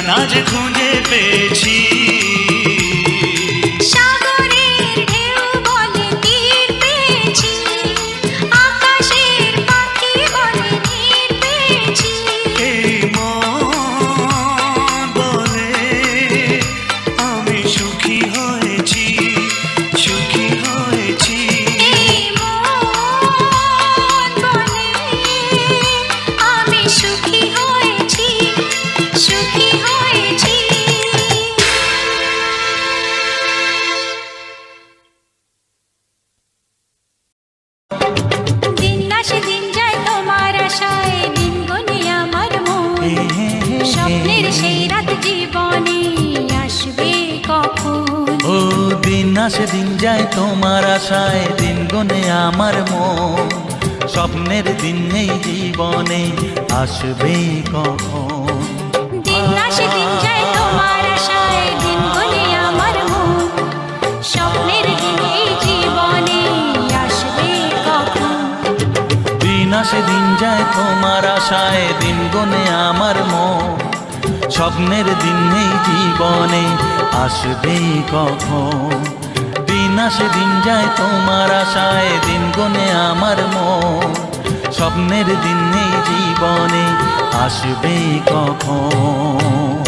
ঠিকানা যে খুঁজে পেয়েছি। আসে দিন যায় তোমার আশায় দিন গনে আমার মন। স্বপ্নের দিন নেই জীবনে আসবে কখন? দিন আসে দিন যায় তোমার আশায় দিন গনে আমার মন। স্বপ্নের দিন এই জীবনে আসবে কখন? দিন আসে দিন যায় তোমার আশায় দিন গনে আমার মন। স্বপ্নের দিন নেই জীবনে আসবে কখন? আসে দিন যায় তোমার আশায় দিন গনে আমার মন। স্বপ্নের দিন নেই, জীবনে আসবে কখন?